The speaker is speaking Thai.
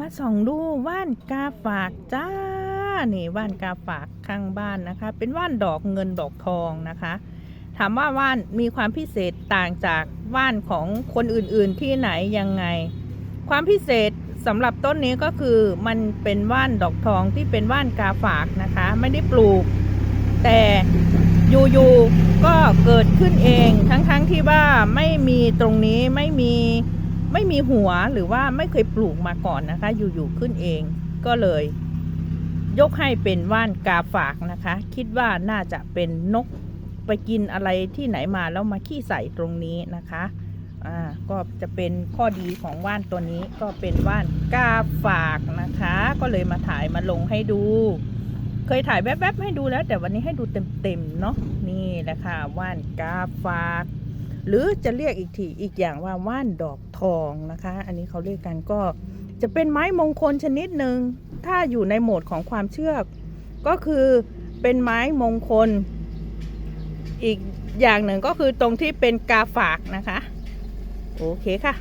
มาส่องดูว่านกาฝากจ้านี่ว่านกาฝากข้างบ้านนะคะ เป็นว่านดอกเงินดอกทองนะคะ ถามว่าว่านมีความพิเศษต่างจากว่านของคนอื่นๆที่ไหนยังไง ความพิเศษสำหรับต้นนี้ก็คือมันเป็นว่านดอกทองที่เป็นว่านกาฝากนะคะ ไม่ได้ปลูก แต่อยู่ๆก็เกิดขึ้นเองทั้งๆที่ว่าไม่มีตรงนี้ไม่มี ไม่มีหัวหรือว่าไม่เคยปลูกมาก่อนนะคะ อยู่ๆขึ้นเองก็เลย ยกให้เป็นว่านกาฝากนะคะ คิดว่าน่าจะเป็นนกไปกินอะไรที่ไหนมาแล้วมาขี้ใส่ตรงนี้นะคะอ่าก็จะเป็นข้อดีของว่านตัวนี้ก็เป็นว่านกาฝากนะคะ ก็เลยมาถ่ายมาลงให้ดู เคยถ่ายแวบๆให้ดูแล้ว แต่วันนี้ให้ดูเต็มๆเนาะนี่แหละค่ะว่านกาฝาก หรือจะเรียกอีกทีอีกอย่างว่าว่านดอกทองนะคะ อันนี้เขาเรียกกันก็จะเป็นไม้มงคลชนิดหนึ่งถ้าอยู่ในโหมดของความเชื่อก็คือเป็นไม้มงคล อีกอย่างหนึ่งก็คือตรงที่เป็นกาฝากนะคะ โอเคค่ะ